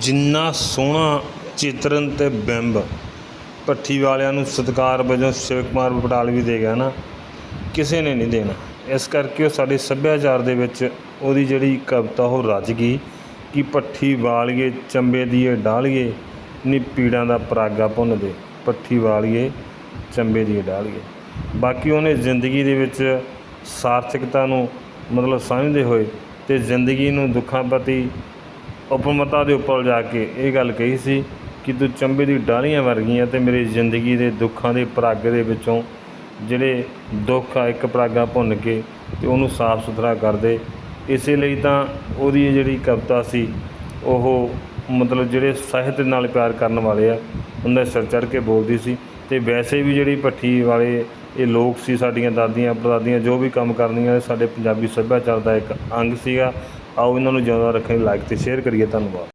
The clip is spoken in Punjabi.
ਜਿੰਨਾ ਸੋਹਣਾ ਚਿਤਰਨ ਅਤੇ ਬਿੰਬ ਭੱਠੀ ਵਾਲਿਆਂ ਨੂੰ ਸਤਿਕਾਰ ਵਜੋਂ ਸ਼ਿਵ ਕੁਮਾਰ ਬਟਾਲਵੀ ਦੇ ਗਿਆ ਨਾ, ਕਿਸੇ ਨੇ ਨਹੀਂ ਦੇਣਾ। ਇਸ ਕਰਕੇ ਉਹ ਸਾਡੇ ਸੱਭਿਆਚਾਰ ਦੇ ਵਿੱਚ ਉਹਦੀ ਜਿਹੜੀ ਕਵਿਤਾ ਉਹ ਰੱਜ ਗਈ ਕਿ ਭੱਠੀ ਵਾਲੀਏ, ਚੰਬੇ ਦੀਏ ਡਾਲੀਏ, ਨੀ ਪੀੜਾਂ ਦਾ ਪਰਾਗਾ ਭੁੰਨਦੇ। ਭੱਠੀ ਵਾਲੀਏ, ਚੰਬੇ ਦੀਏ ਡਾਲੀਏ। ਬਾਕੀ ਉਹਨੇ ਜ਼ਿੰਦਗੀ ਦੇ ਵਿੱਚ ਸਾਰਥਕਤਾ ਨੂੰ ਮਤਲਬ ਸਮਝਦੇ ਹੋਏ ਤੇ ਜ਼ਿੰਦਗੀ ਨੂੰ ਦੁੱਖਾਂ ਪ੍ਰਤੀ ਉਪਮਤਾ ਦੇ ਉੱਪਰ ਜਾ ਕੇ ਇਹ ਗੱਲ ਕਹੀ ਸੀ ਕਿ ਤੂੰ ਚੰਬੇ ਦੀ ਡਾਲੀਆਂ ਵਰਗੀਆਂ ਤੇ ਮੇਰੀ ਜ਼ਿੰਦਗੀ ਦੇ ਦੁੱਖਾਂ ਦੇ ਪਰਾਗੇ ਦੇ ਵਿੱਚੋਂ ਜਿਹੜੇ ਦੁੱਖ ਆ, ਇੱਕ ਪਰਾਗਾ ਭੁੰਨ ਕੇ ਤੇ ਉਹਨੂੰ ਸਾਫ਼ ਸੁਥਰਾ ਕਰ ਦੇ। ਇਸੇ ਲਈ ਤਾਂ ਉਹਦੀ ਜਿਹੜੀ ਕਵਿਤਾ ਸੀ, ਉਹ ਮਤਲਬ ਜਿਹੜੇ ਸਾਹਿਤ ਨਾਲ ਪਿਆਰ ਕਰਨ ਵਾਲੇ ਆ ਉਹਨਾਂ ਦੇ ਸਿਰ ਚੜ੍ਹ ਕੇ ਬੋਲਦੀ ਸੀ। ਤੇ ਵੈਸੇ ਵੀ ਜਿਹੜੀ ਭੱਠੀ ਵਾਲੇ ਇਹ ਲੋਕ ਸੀ, ਸਾਡੀਆਂ ਦਾਦੀਆਂ ਪੜਦਾਦੀਆਂ ਜੋ ਵੀ ਕੰਮ ਕਰਨੀਆਂ ਸਾਡੇ ਪੰਜਾਬੀ ਸੱਭਿਆਚਾਰ ਦਾ ਇੱਕ ਅੰਗ ਸੀਗਾ। ਆਓ ਇਹਨਾਂ ਨੂੰ ਜਿਉਂਦਾ ਰੱਖਣ ਲਈ ਲਾਈਕ ਅਤੇ ਸ਼ੇਅਰ ਕਰੀਏ ਧੰਨਵਾਦ।